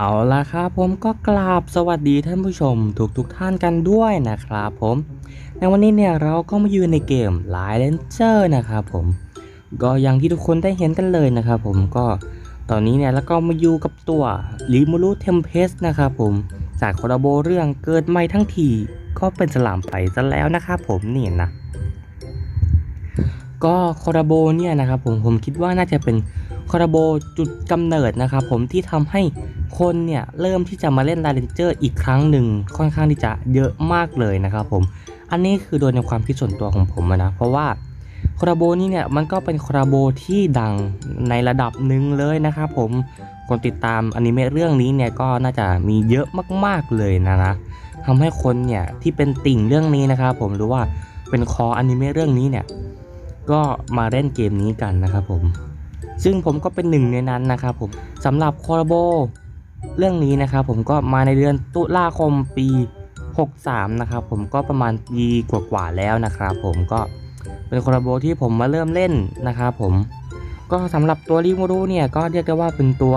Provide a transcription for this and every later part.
เอาละครับผมก็กราบสวัสดีท่านผู้ชมทุกทุกๆท่านกันด้วยนะครับผม ในวันนี้เนี่ยเราก็มาอยู่ในเกม l i เลนเจอร์นะครับผม ก็อย่างที่ทุกคนได้เห็นกันเลยนะครับผมก็ตอนนี้เนี่ยแล้วก็มาอยู่กับตัวลิมูรุเทมเพสนะครับผม จากคอราโบเรื่องเกิดใหม่ทั้งทีก็เป็นสลามไปซะแล้วนะครับผมนี่นะก็คอราโบเนี่ยนะครับผมผมคิดว่าน่าจะเป็น คอราโบจุดกำเนิดนะครับผมที่ทำให้คนเนี่ยเริ่มที่จะมาเล่น l าเ n นเจอร์อีกครั้งหนึ่งค่อนข้างที่จะเยอะมากเลยนะครับผมอันนี้คือโดยในความคิดส่วนตัวของผมนะเพราะว่าคอราโบนี่เนี่ยมันก็เป็นคอราโบที่ดังในระดับหนึ่งเลยนะครับผมคนติดตามอนิเมะเรื่องนี้เนี่ยก็น่าจะมีเยอะมากๆเลยนะนะทำให้คนเนี่ยที่เป็นติ่งเรื่องนี้นะครับผมหรือว่าเป็นคออนิเมะเรื่องนี้เนี่ยก็มาเล่นเกมนี้กันนะครับผม ซึ่งผมก็เป็นหนึ่งในนั้นนะครับผมสำหรับคอร์โบเรื่องนี้นะครับผมก็มาในเดือนตุลาคมปี 63 นะครับผมก็ประมาณปีกว่าๆแล้วนะครับผมก็เป็นคอร์โบที่ผมมาเริ่มเล่นนะครับผมก็สำหรับตัวริมูรุเนี่ยก็เรียกได้ว่าเป็นตัว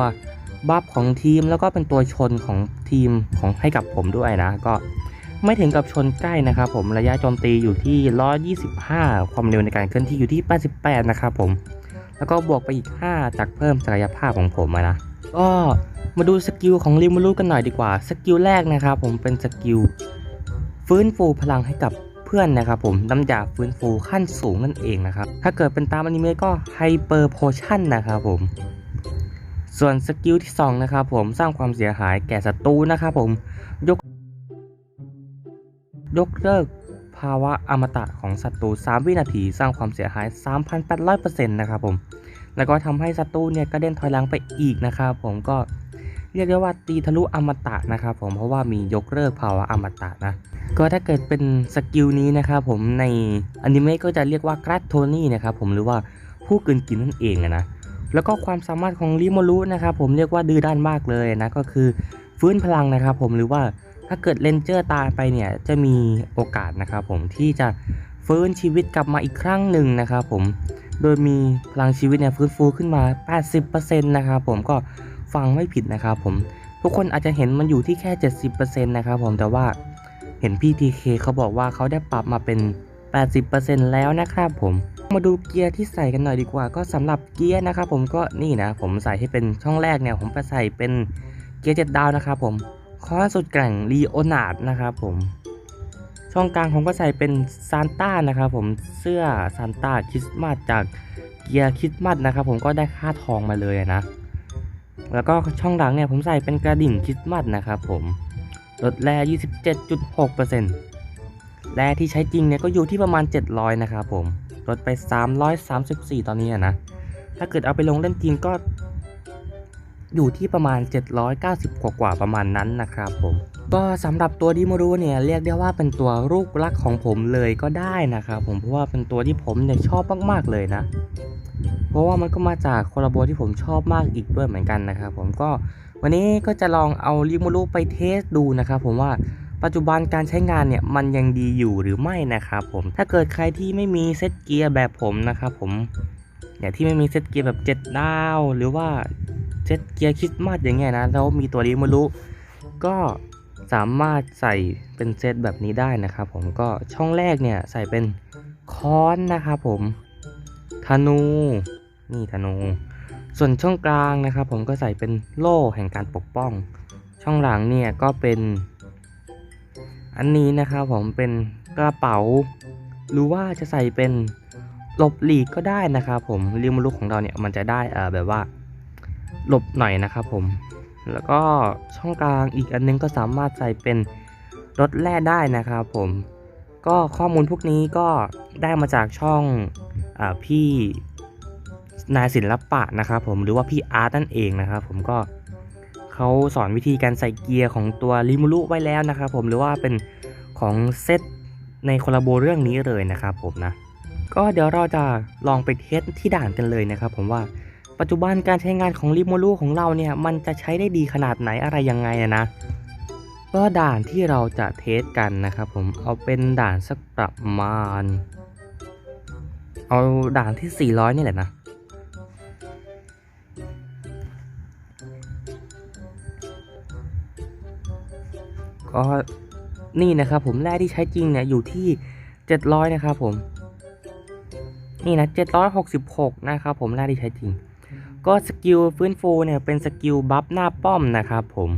บัฟของทีมแล้วก็เป็นตัวชนของทีมของให้กับผมด้วยนะ ก็ไม่ถึงกับชนใกล้นะครับผมระยะโจมตีอยู่ที่ 125 ความเร็วในการเคลื่อนที่อยู่ที่ 88 นะครับผม แล้วก็บวกไปอีก 5 จากเพิ่มศักยภาพของผมนะ ก็มาดูสกิลของริมูรุกันหน่อยดีกว่า สกิลแรกนะครับผมเป็นสกิลฟื้นฟูพลังให้กับเพื่อนนะครับผมน้ำยาฟื้นฟูขั้นสูงนั่นเองนะครับ ถ้าเกิดเป็นตามอนิเมะก็ไฮเปอร์โพชั่นนะครับผม ส่วนสกิลที่สองนะครับผมสร้างความเสียหายแก่ศัตรูนะครับผมยกยกเลิก ภาวะอมตะของศัตรู 3 วินาทีสร้างความเสียหาย 3,800%นะครับผม แล้วก็ทำให้ศัตรูเนี่ยกระเด็นถอยหลังไปอีกนะครับผมก็เรียกได้ว่าตีทะลุอมตะนะครับผมเพราะว่ามียกเลิกภาวะอมตะนะ ก็ถ้าเกิดเป็นสกิลนี้นะครับผมในอนิเมะก็จะเรียกว่ากราดโทนี่นะครับผมหรือว่าผู้กลืนกินนั่นเองนะแล้วก็ความสามารถของริโมรุนะครับผมเรียกว่าดื้อด้านมากเลยนะก็คือฟื้นพลังนะครับผมหรือว่า ถ้าเกิดเลนเจอร์ตายไปเนี่ยจะมีโอกาสนะครับผมที่จะฟื้นชีวิตกลับมาอีกครั้งหนึ่งนะครับผมโดยมีพลังชีวิตเนี่ยฟื้นฟูขึ้นมา 80%นะครับผมก็ฟังไม่ผิดนะครับผมทุกคนอาจจะเห็นมันอยู่ที่แค่ 70%นะครับผมแต่ว่าเห็นพี่ทีเคเขาบอกว่าเขาได้ปรับมาเป็น 80%แล้วนะครับผมมาดูเกียร์ที่ใส่กันหน่อยดีกว่า ก็สำหรับเกียร์นะครับผมก็นี่นะผมใส่ให้เป็นช่องแรกเนี่ยผมไปใส่เป็นเกียร์เจ็ดดาวนะครับผม คอสุดแกร่งลีโอนาร์ดนะครับผม ช่องกลางผมก็ใส่เป็นซานต้านะครับผมเสื้อซานต้าคริสต์มาสจากเกียร์คริสต์มาสนะครับผมก็ได้ค่าทองมาเลยนะ แล้วก็ช่องหลังเนี่ยผมใส่เป็นกระดิ่งคริสต์มาสนะครับผมลดแร่ 27.6%แร่ที่ใช้จริงเนี่ยก็อยู่ที่ประมาณ 700 นะครับผมลดไป 334 ตอนนี้นะ ถ้าเกิดเอาไปลงเล่นจริงก็ อยู่ที่ประมาณ 790 กว่ากว่าประมาณนั้นนะครับผม ก็สำหรับตัวดิโมรูเนี่ยเรียกได้ว่าเป็นตัวลูกรักของผมเลยก็ได้นะครับผมเพราะว่าเป็นตัวที่ผมเนี่ยชอบมากๆเลยนะ เพราะว่ามันก็มาจากคอลลาโบที่ผมชอบมากอีกด้วยเหมือนกันนะครับผมก็วันนี้ก็จะลองเอาลิโมรูไปเทสดูนะครับผมว่าปัจจุบันการใช้งานเนี่ยมันยังดีอยู่หรือไม่นะครับผมถ้าเกิดใครที่ไม่มีเซตเกียร์แบบผมนะครับผมอย่างที่ไม่มีเซตเกียร์แบบ 7 ดาว หรือว่า เซตเกียร์คริสต์มาสอย่างเงี้ยนะแล้วมีตัวริมารุก็สามารถใส่เป็นเซตแบบนี้ได้นะครับผมก็ช่องแรกเนี่ยใส่เป็นค้อนนะครับผมธนูนี่ธนู ส่วนช่องกลางนะครับผมก็ใส่เป็นโล่แห่งการปกป้อง ช่องหลังเนี่ยก็เป็น อันนี้นะครับผมเป็นกระเป๋า หรือว่าจะใส่เป็นหลบหลีกก็ได้นะครับผมริมลุกของเราเนี่ยมันจะได้เอ่อแบบว่า หลบหน่อยนะครับผม แล้วก็ช่องกลางอีกอันนึงก็สามารถใส่เป็นรถแร่ได้นะครับผม ก็ข้อมูลพวกนี้ก็ได้มาจากช่องอพี่นายศิลปะนะครับผมหรือว่าพี่อาร์ตนั่นเองนะครับผมก็เขาสอนวิธีการใส่เกียร์ของตัวริมูรุไว้แล้วนะครับผมหรือว่าเป็นของเซตในคอลลาโบเรื่องนี้เลยนะครับผมนะ ก็เดี๋ยวเราจะลองไปเทสที่ด่านกันเลยนะครับผมว่า ปัจจุบันการใช้งานของริมูของเราเนี่ยมันจะใช้ได้ดีขนาดไหนอะไรยังไงอะนะก็ด่านที่เราจะเทสกันนะครับผมเอาเป็นด่านสักประมาณ เอาด่านที่ 400 นี่แหละนะกก็นี่นะครับผมแร่ที่ใช้จริงเนี่ยอยู่ที่ 700 นะครับผม นี่นะ 766 นะครับผมแร่ที่ใช้จริง ก็สกิลฟื้นฟูเนี่ยเป็นสกิลบัฟหน้าป้อมนะครับผม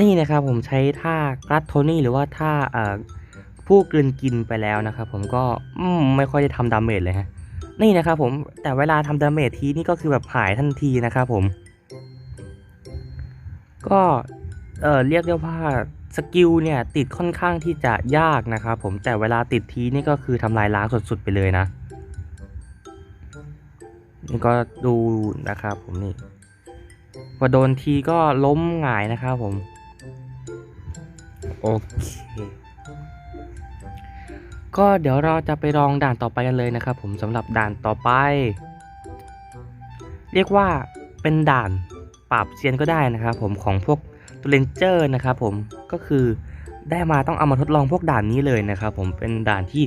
นี่นะครับผมใช้ท่ากรัตโทนี่หรือว่าท่าผู้กลืนกินไปแล้วนะครับผมก็ไม่ค่อยได้ทำดาเมจเลยฮะนี่นะครับผมแต่เวลาทำดาเมจทีนี่ก็คือแบบหายทันทีนะครับผม ก็เออเรียกได้ว่าสกิลเนี่ยติดค่อนข้างที่จะยากนะครับผมแต่เวลาติดทีนี่ก็คือทำลายล้างสุดๆไปเลยนะ นี่ก็ดูนะครับผมนี่พอโดนทีก็ล้มหงายนะครับผม โอเค ก็เดี๋ยวเราจะไปลองด่านต่อไปกันเลยนะครับผมสำหรับด่านต่อไป เรียกว่าเป็นด่านปราบเซียนก็ได้นะครับผมของพวกตัวเลนเจอร์นะครับผมก็คือได้มาต้องเอามาทดลองพวกด่านนี้เลยนะครับผมเป็นด่านที่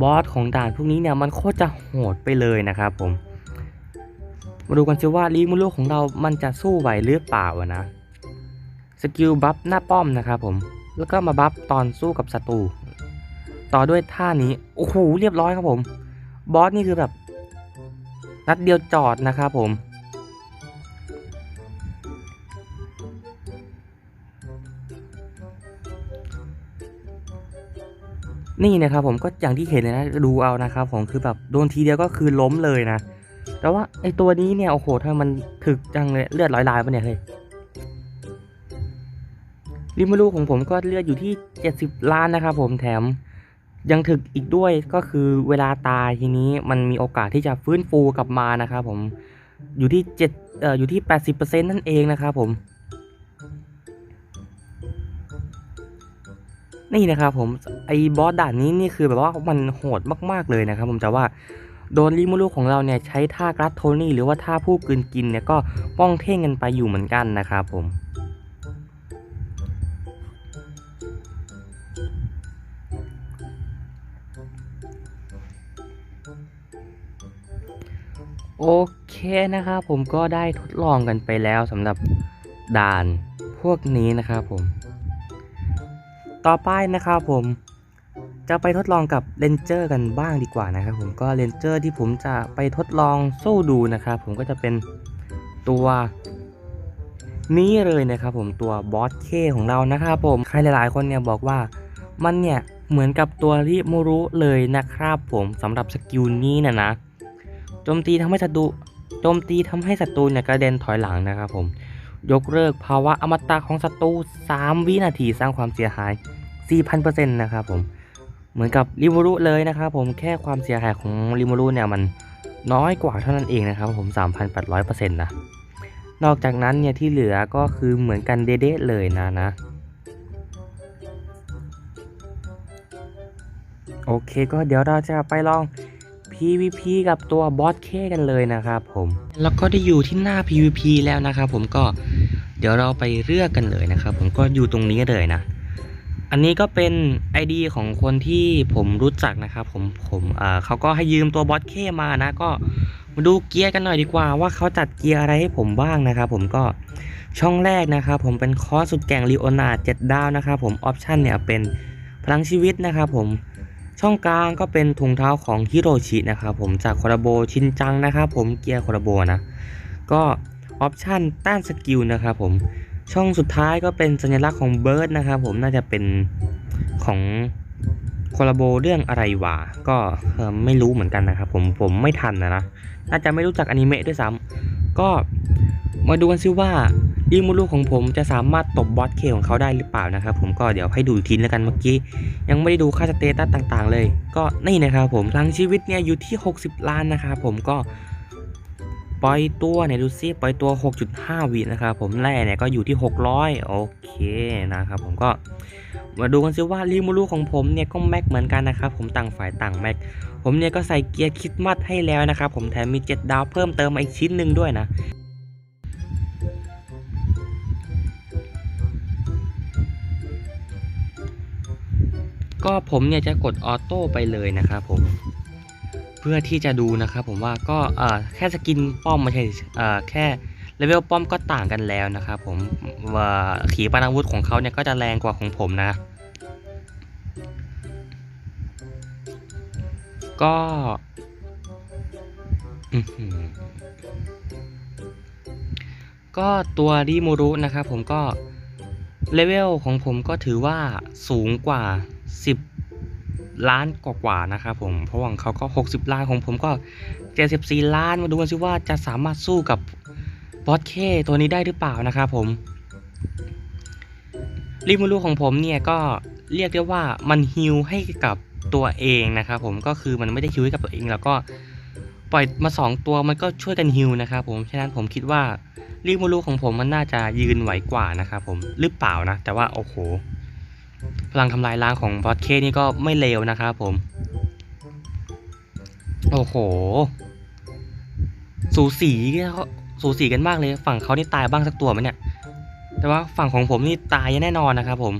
บอสของด่านพวกนี้เนี่ยมันโคตรจะโหดไปเลยนะครับผม มาดูกันซิว่าลีมูลูของเรามันจะสู้ไหวหรือเปล่านะ สกิลบัฟหน้าป้อมนะครับผม แล้วก็มาบัฟตอนสู้กับศัตรู ต่อด้วยท่านี้ โอ้โห เรียบร้อยครับผม บอสนี่คือแบบ นัดเดียวจอดนะครับผม นี่นะครับผมก็อย่างที่เห็นเลยนะ ดูเอานะครับผมคือแบบโดนทีเดียวก็คือล้มเลยนะ แต่ว่าไอตัวนี้เนี่ยโอ้โหทำไมมันถึกจังเลยเลือดร้อยลายปะเนี่ยเฮ้ยริมารูของผมก็เลือดอยู่ที่ 70 ล้านนะครับผมแถมยังถึกอีกด้วยก็คือเวลาตายทีนี้มันมีโอกาสที่จะฟื้นฟูกลับมานะครับผมอยู่ที่7เอ่ออยู่ที่ 80%นั่นเองนะครับผม นี่นะครับผมไอ้บอสด่านนี้นี่คือแบบว่ามันโหดมากๆเลยนะครับผมแต่ว่า โดนลิมูลูของเราเนี่ยใช้ท่ากรัตโทนี่หรือว่าท่าผู้กลืนกินเนี่ยก็ป้องเท่งกันไปอยู่เหมือนกันนะครับผมโอเคนะครับผมก็ได้ทดลองกันไปแล้วสำหรับด่านพวกนี้นะครับผม ต่อไปนะครับผม จะไปทดลองกับเลนเจอร์กันบ้างดีกว่านะครับผมก็เลนเจอร์ที่ผมจะไปทดลองสู้ดูนะครับผมก็จะเป็นตัวนี้เลยนะครับผมตัวบอสเคของเรานะครับผมใครหลายๆ คนเนี่ยบอกว่ามันเนี่ยเหมือนกับตัวริมูรุเลยนะครับผมสำหรับสกิลนี้นะนะโจมตีทำให้ศัตรูโจมตีทำให้ศัตรูเนี่ยกระเด็นถอยหลังนะครับผมยกเลิกภาวะอมตะของศัตรู3วินาทีสร้างความเสียหาย 4,000%นะครับผม เหมือนกับริมูรุเลยนะครับผมแค่ความเสียหายของริมูรุเนี่ยมันน้อยกว่าเท่านั้นเองนะครับผม 3,800%นะนอกจากนั้นเนี่ยที่เหลือก็คือเหมือนกันเด๊ะเลยนะนะ โอเคก็เดี๋ยวเราจะไปลอง PVP กับตัวบอสเคกันเลยนะครับผมแล้วก็ได้อยู่ที่หน้า PVP แล้วนะครับผมก็เดี๋ยวเราไปเลือกกันเลยนะครับผมก็อยู่ตรงนี้เลยนะ อันนี้ก็เป็น ID ของคนที่ผมรู้จักนะครับ ผมผมเขาก็ให้ยืมตัวบอสเคมานะ ก็มาดูเกียร์กันหน่อยดีกว่า ว่าเขาจัดเกียร์อะไรให้ผมบ้างนะครับ ผมก็ช่องแรกนะครับผมเป็นคอร์สสุดแก่งลีโอนาเจ็ดดาวนะครับผมออปชันเนี่ยเป็นพลังชีวิตนะครับผมช่องกลางก็เป็นถุงเท้าของฮิโรชินะครับผมจากคอราโบชินจังนะครับผมเกียร์คอราโบนะ ก็ออปชันต้านสกิลนะครับผม ช่องสุดท้ายก็เป็นสัญลักษณ์ของเบิร์ดนะครับผมน่าจะเป็นของคอราโบเรื่องอะไรวะก็ไม่รู้เหมือนกันนะครับผมผมไม่ทันนะนะน่าจะไม่รู้จักอนิเมะด้วยซ้ำก็มาดูกันซิว่าอีมูลูของผมจะสามารถตบบอสเคของเขาได้หรือเปล่านะครับผมก็เดี๋ยวให้ดูอีกทีแล้วกันเมื่อกี้ ยังไม่ได้ดูค่าสเตตัสต่างๆ เลย ก็นี่นะครับผมพลังชีวิตเนี่ยอยู่ที่ 60 ล้านนะครับผมก็ ปล่อยตัวเนี่ยดูซิปล่อยตัว 6.5 วินะครับผมแร่เนี่ยก็อยู่ที่ 600 โอเคนะครับผมก็มาดูกันซิว่ารีมูลูของผมเนี่ยก็แม็กเหมือนกันนะครับผมต่างฝ่ายต่างแม็กผมเนี่ยก็ใส่เกียร์คิดมัดให้แล้วนะครับผมแถมมี 7 ดาวเพิ่มเติมมาอีกชิ้นหนึ่งด้วยนะก็ผมเนี่ยจะกดออโต้ไปเลยนะครับผม เพื่อที่จะดูนะครับผมว่าก็แค่สกินป้อมไม่ใช่แค่เลเวลป้อมก็ต่างกันแล้วนะครับผมว่าขีปนาวุธของเขาเนี่ยก็จะแรงกว่าของผมนะ ก็ก็ตัวริมูรุนะครับผมก็เลเวลของผมก็ถือว่าสูงกว่า 10 ล้านกว่าๆนะครับผมเพราะว่าของเขาก็ 60 ล้านของผมก็ 74 ล้านมาดูกันซิว่าจะสามารถสู้กับบอสเคตัวนี้ได้หรือเปล่านะครับผมริมูรุของผมเนี่ยก็เรียกได้ว่ามันฮิลให้กับตัวเองนะครับผมก็คือมันไม่ได้ฮิลให้กับตัวเอง แล้วก็ปล่อยมา 2 ตัวมันก็ช่วยกันฮิลนะครับผมฉะนั้นผมคิดว่าริมูรุของผมมันน่าจะยืนไหวกว่านะครับผมหรือเปล่านะ แต่ว่าโอ้โห พลังทำลายล้างของบอสเคนี่ก็ไม่เลวนะครับผม โอ้โห สูสีเขาสูสีกันมากเลย ฝั่งเขานี่ตายบ้างสักตัวไหมเนี่ย แต่ว่าฝั่งของผมนี่ตายแน่นอนนะครับผม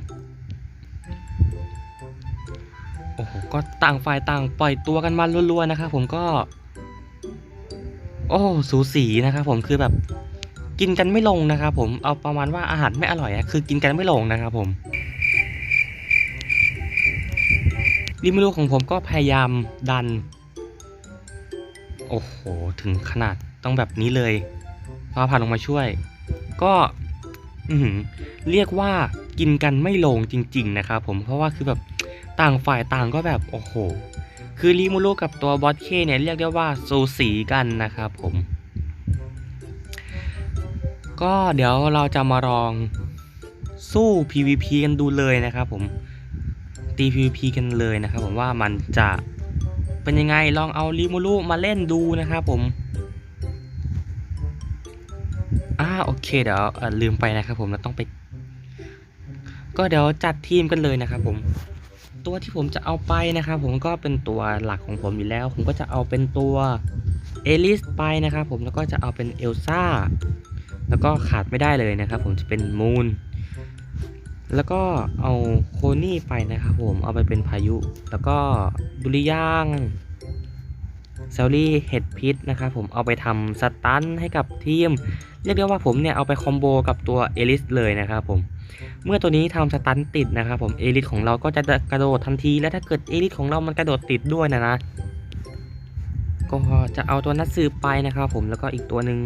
โอ้โห ก็ต่างฝ่ายต่างปล่อยตัวกันมารัวนๆนะครับผมก็ โอ้ สูสีนะครับผมคือแบบกินกันไม่ลงนะครับผม เอาประมาณว่าอาหารไม่อร่อยอะคือกินกันไม่ลงนะครับผม ริมิลูของผมก็พยายามดัน โอ้โห ถึงขนาดต้องแบบนี้เลยฟ้าผ่านลงมาช่วย ก็เรียกว่ากินกันไม่ลงจริง ๆ นะครับผมเพราะว่าคือแบบต่างฝ่ายต่างก็แบบโอ้โห คือรีมูรุกับตัวบอสเคเนี่ยเรียกได้ว่าสูสีกันนะครับผม ก็เดี๋ยวเราจะมาลองสู้ PVP กันดูเลยนะครับผม ตี PVP กันเลยนะครับผมว่ามันจะเป็นยังไงลองเอาริมูรุมาเล่นดูนะครับผมอ่าโอเคเดี๋ยวลืมไปนะครับผมเราต้องไป ก็เดี๋ยวจัดทีมกันเลยนะครับผม ตัวที่ผมจะเอาไปนะครับผมก็เป็นตัวหลักของผมอยู่แล้ว ผมก็จะเอาเป็นตัวเอลิสไปนะครับผมแล้วก็จะเอาเป็นเอลซ่าแล้วก็ขาดไม่ได้เลยนะครับผมจะเป็นมูน แล้วก็เอาโคนี่ไปนะครับผมเอาไปเป็นพายุ แล้วก็ดุริยางเซลลี่เห็ดพิษนะครับผมเอาไปทำสตันให้กับทีม เรียกได้ว่าผมเนี่ยเอาไปคอมโบกับตัวเอลิสเลยนะครับผมเมื่อตัวนี้ทำสตันติดนะครับผมเอลิสของเราก็จะกระโดดทันที และถ้าเกิดเอลิสของเรามันกระโดดติดด้วยนะนะก็จะเอาตัวนัดสืบไปนะครับผมแล้วก็อีกตัวหนึ่ง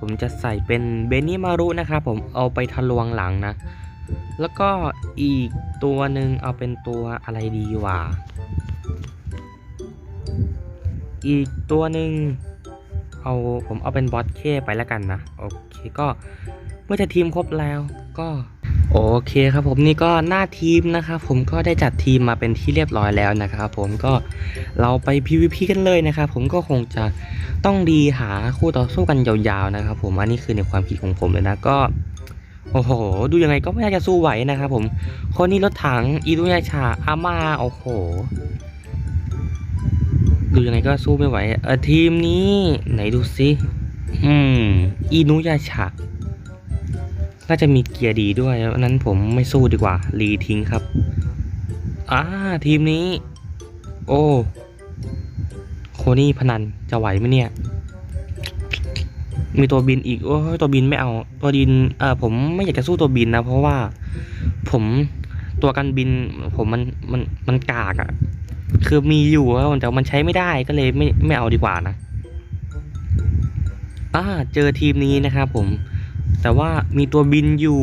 ผมจะใส่เป็นเบนิมารุนะครับผมเอาไปทะลวงหลังนะ แล้วก็อีกตัวหนึ่งเอาเป็นตัวอะไรดีวะอีกตัวหนึ่งเอาผมเอาเป็นบอสเคไปแล้วกันนะโอเคก็เมื่อจะทีมครบแล้วก็โอเคครับผมนี่ก็หน้าทีมนะครับผมก็ได้จัดทีมมาเป็นที่เรียบร้อยแล้วนะครับผมก็เราไป PVP กันเลยนะครับผมก็คงจะต้องดีหาคู่ต่อสู้กันยาวๆนะครับผมอันนี้คือในความคิดของผมเลยนะก็ โอ้โห ดูยังไงก็ไม่น่าจะสู้ไหวนะครับผม คนนี้รถถังอีรุยาชาอาม่าโอ้โห ดูยังไงก็สู้ไม่ไหวเออทีมนี้ไหนดูซิอืมอีนุยาชาน่าจะมีเกียร์ดีด้วยเพราะนั้นผมไม่สู้ดีกว่า รีทิ้งครับอ่าทีมนี้ โอ้ โคนี่พนันจะไหวไหมเนี่ย มีตัวบินอีกโอ้ยตัวบินไม่เอา ตัวบินเออผมไม่อยากจะสู้ตัวบินนะ เพราะว่าผมตัวกันบิน ผมมันมันมันกากอะ่ะ คือมีอยู่แล้วแต่มันใช้ไม่ได้ก็เลยไม่ไม่เอาดีกว่านะอ่าเจอทีมนี้นะครับผม แต่ว่ามีตัวบินอยู่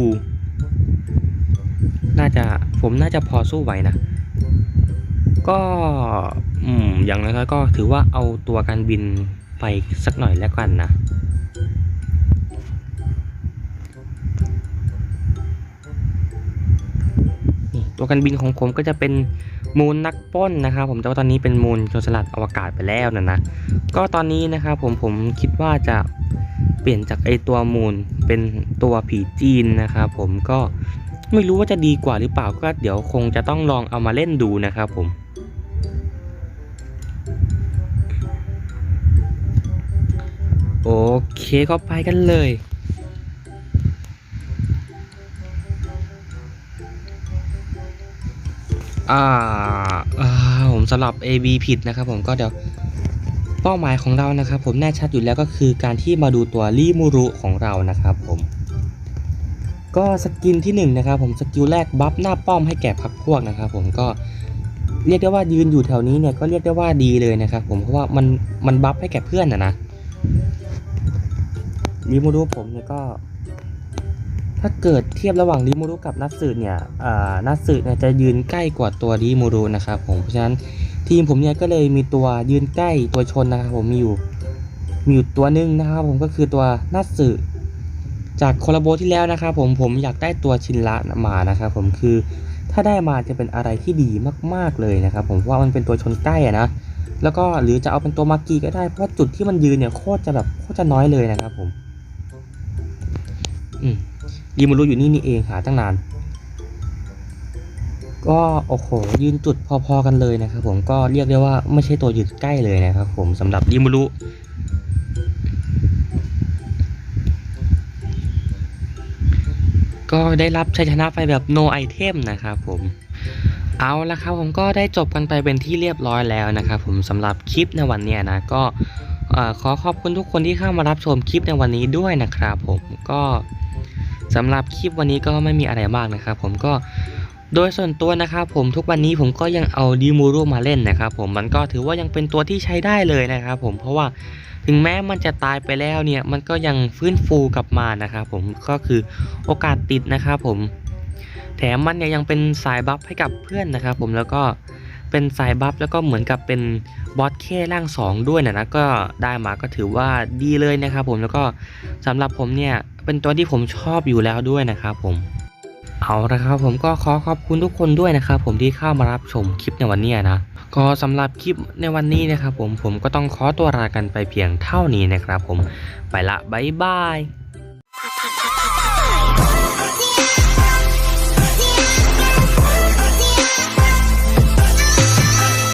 น่าจะผมน่าจะพอสู้ไหวนะก็อืมอย่างน้อยก็ถือว่าเอาตัวการบินไปสักหน่อยแล้วกันนะ ตัวกันบินของผมก็จะเป็นมูลนักป้นนะครับ ผมแต่ว่าตอนนี้เป็นมูลโจรสลัดอวกาศไปแล้วนะนะก็ตอนนี้นะครับผมผมคิดว่าจะเปลี่ยนจากไอตัวมูลเป็นตัวผีจีนนะครับผมก็ไม่รู้ว่าจะดีกว่าหรือเปล่าก็เดี๋ยวคงจะต้องลองเอามาเล่นดูนะครับผมโอเคก็ไปกันเลย อ่าอ่าผมสลับ A B ผิดนะครับผมก็เดี๋ยวเป้าหมายของเรานะครับ ผมแน่ชัดอยู่แล้วก็คือการที่มาดูตัวริมูรุของเรานะครับผม ก็สกินที่หนึ่งนะครับผมสกิลแรกบัฟหน้าป้อมให้แก่พักพวกนะครับ ผมก็เรียกได้ว่ายืนอยู่แถวนี้เนี่ยก็เรียกได้ว่าดีเลยนะครับผมเพราะว่ามันมันบัฟให้แก่เพื่อนนะนะริมูรุผมเนี่ยก็ ถ้าเกิดเทียบระหว่างริมูรุกับนัตสึเนี่ยนัตสึเนี่ยจะยืนใกล้กว่าตัวริมูรุนะครับผม เพราะฉะนั้นทีมผมเนี่ยก็เลยมีตัวยืนใกล้ตัวชนนะครับผมมีอยู่มีอยู่ตัวหนึ่งนะครับผมก็คือตัวนัตสึจากโคลาโบที่แล้วนะครับผมผมอยากได้ตัวชินละมานะครับผมคือถ้าได้มาจะเป็นอะไรที่ดีมากๆเลยนะครับผมเพราะว่ามันเป็นตัวชนใกล้อะนะแล้วก็หรือจะเอาเป็นตัวมากีก็ได้เพราะจุดที่มันยืนเนี่ยโคตรจะแบบโคตรจะน้อยเลยนะครับผมอืม ดีมารู้อยู่นี่นี่เองหาตั้งนาน ก็โอ้โหยืนจุดพอๆกันเลยนะครับ ผมก็เรียกได้ว่าไม่ใช่ตัวยืนใกล้เลยนะครับ ผมสำหรับดีมารุก็ได้รับชัยชนะไปแบบ no item นะครับผม เอาละครับผมก็ได้จบกันไปเป็นที่เรียบร้อยแล้วนะครับผมสำหรับคลิปในวันนี้นะก็ขอขอบคุณทุกคนที่เข้ามารับชมคลิปในวันนี้ด้วยนะครับผมก็ สำหรับคลิปวันนี้ก็ไม่มีอะไรมากนะครับ ผมก็โดยส่วนตัวนะครับผมทุกวันนี้ผมก็ยังเอาดิมูรุมาเล่นนะครับผมมันก็ถือว่ายังเป็นตัวที่ใช้ได้เลยนะครับผมเพราะว่าถึงแม้มันจะตายไปแล้วเนี่ยมันก็ยังฟื้นฟูกลับมานะครับผมก็คือโอกาสติดนะครับผมแถมมันเนี่ยยังเป็นสายบัฟให้กับเพื่อนนะครับผมแล้วก็เป็นสายบัฟแล้วก็เหมือนกับเป็นบอสเคร่าง2 ด้วยนะนะก็ได้มาก็ถือว่าดีเลยนะครับผมแล้วก็สำหรับผมเนี่ย เป็นตัวที่ผมชอบอยู่แล้วด้วยนะครับผม เอาละครับผมก็ขอขอบคุณทุกคนด้วยนะครับผมที่เข้ามารับชมคลิปในวันนี้นะ ก็สำหรับคลิปในวันนี้นะครับผมผมก็ต้องขอตัวลากันไปเพียงเท่านี้นะครับผม ไปละบ๊ายบาย